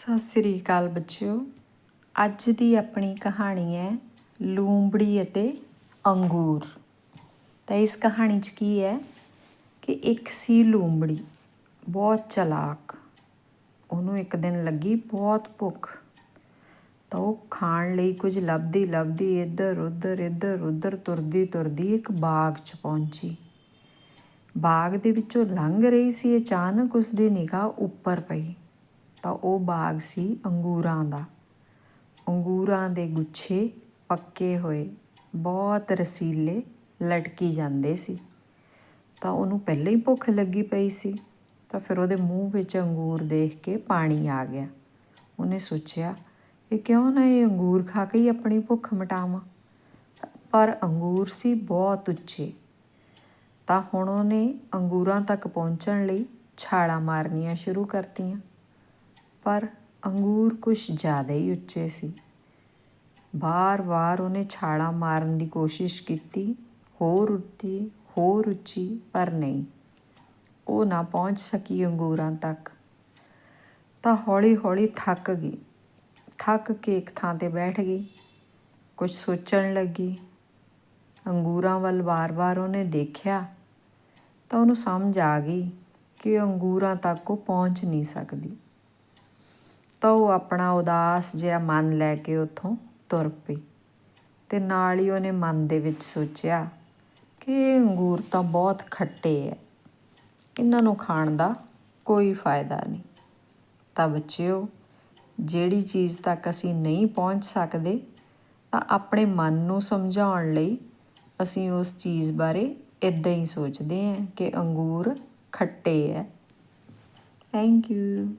ਸਤਿ ਸ੍ਰੀ ਅਕਾਲ ਬੱਚਿਓ। ਅੱਜ ਦੀ ਆਪਣੀ ਕਹਾਣੀ ਹੈ ਲੂੰਬੜੀ ਅਤੇ ਅੰਗੂਰ। ਤਾਂ ਇਸ ਕਹਾਣੀ 'ਚ ਕੀ ਹੈ ਕਿ ਇੱਕ ਸੀ ਲੂੰਬੜੀ, ਬਹੁਤ ਚਲਾਕ। ਉਹਨੂੰ ਇੱਕ ਦਿਨ ਲੱਗੀ ਬਹੁਤ ਭੁੱਖ। ਤਾਂ ਉਹ ਖਾਣ ਲਈ ਕੁਝ ਲੱਭਦੀ ਲੱਭਦੀ ਇੱਧਰ, ਉੱਧਰ ਇੱਧਰ, ਉੱਧਰ ਤੁਰਦੀ ਤੁਰਦੀ ਇੱਕ ਬਾਗ 'ਚ ਪਹੁੰਚੀ। ਬਾਗ ਦੇ ਵਿੱਚੋਂ ਲੰਘ ਰਹੀ ਸੀ ਅਚਾਨਕ ਉਸ ਦੀ ਨਿਗਾਹ ਉੱਪਰ ਪਈ। ਤਾਂ ਉਹ ਬਾਗ ਸੀ ਅੰਗੂਰਾਂ ਦਾ। ਅੰਗੂਰਾਂ ਦੇ ਗੁੱਛੇ ਪੱਕੇ ਹੋਏ, ਬਹੁਤ ਰਸੀਲੇ ਲਟਕੀ ਜਾਂਦੇ ਸੀ। ਤਾਂ ਉਹਨੂੰ ਪਹਿਲਾਂ ਹੀ ਭੁੱਖ ਲੱਗੀ ਪਈ ਸੀ। ਤਾਂ ਫਿਰ ਉਹਦੇ ਮੂੰਹ ਵਿੱਚ ਅੰਗੂਰ ਦੇਖ ਕੇ ਪਾਣੀ ਆ ਗਿਆ। ਉਹਨੇ ਸੋਚਿਆ ਕਿ ਕਿਉਂ ਨਾ ਇਹ ਅੰਗੂਰ ਖਾ ਕੇ ਹੀ ਆਪਣੀ ਭੁੱਖ ਮਿਟਾਵਾਂ? ਪਰ ਅੰਗੂਰ ਸੀ ਬਹੁਤ ਉੱਚੇ। ਤਾਂ ਹੁਣ ਉਹਨੇ ਅੰਗੂਰਾਂ ਤੱਕ ਪਹੁੰਚਣ ਲਈ ਛਾਲਾਂ ਮਾਰਨੀਆਂ ਸ਼ੁਰੂ ਕਰਤੀਆਂ। ਪਰ ਅੰਗੂਰ ਕੁਝ ਜ਼ਿਆਦਾ ਹੀ ਉੱਚੇ ਸੀ। ਬਾਰ-ਬਾਰ ਉਹਨੇ ਛਾਲਾਂ ਮਾਰਨ ਦੀ ਕੋਸ਼ਿਸ਼ ਕੀਤੀ, ਹੋਰ ਉੱਚੀ ਹੋਰ ਉੱਚੀ, ਪਰ ਨਹੀਂ। ਉਹ ਨਾ ਪਹੁੰਚ ਸਕੀ ਅੰਗੂਰਾਂ ਤੱਕ। ਤਾਂ ਹੌਲੀ-ਹੌਲੀ ਥੱਕ ਗਈ। ਥੱਕ ਕੇ ਇੱਕ ਥਾਂ ਤੇ ਬੈਠ ਗਈ। ਕੁਝ ਸੋਚਣ ਲੱਗੀ। ਅੰਗੂਰਾਂ ਵੱਲ ਵਾਰ-ਵਾਰ ਉਹਨੇ ਦੇਖਿਆ, ਤਾਂ ਉਹਨੂੰ ਸਮਝ ਆ ਗਈ ਕਿ ਅੰਗੂਰਾਂ ਤੱਕ ਉਹ ਪਹੁੰਚ ਨਹੀਂ ਸਕਦੀ। ਤਾਂ ਉਹ ਆਪਣਾ ਉਦਾਸ ਜਿਹਾ ਮਨ ਲੈ ਕੇ ਉੱਥੋਂ ਤੁਰ ਪਈ ਤੇ ਨਾਲ ਹੀ ਉਹਨੇ ਮਨ ਦੇ ਵਿੱਚ ਸੋਚਿਆ ਕਿ ਇਹ ਅੰਗੂਰ ਤਾਂ ਬਹੁਤ ਖੱਟੇ ਐ। ਇਹਨਾਂ ਨੂੰ ਖਾਣ ਦਾ ਕੋਈ ਫਾਇਦਾ ਨਹੀਂ। ਤਾਂ ਬੱਚਿਓ, ਜਿਹੜੀ ਚੀਜ਼ ਤੱਕ ਅਸੀਂ ਨਹੀਂ ਪਹੁੰਚ ਸਕਦੇ, ਤਾਂ ਆਪਣੇ ਮਨ ਨੂੰ ਸਮਝਾਉਣ ਲਈ ਅਸੀਂ ਉਸ ਚੀਜ਼ ਬਾਰੇ ਇਦਾਂ ਹੀ ਸੋਚਦੇ ਹਾਂ ਕਿ ਅੰਗੂਰ ਖੱਟੇ ਐ। Thank you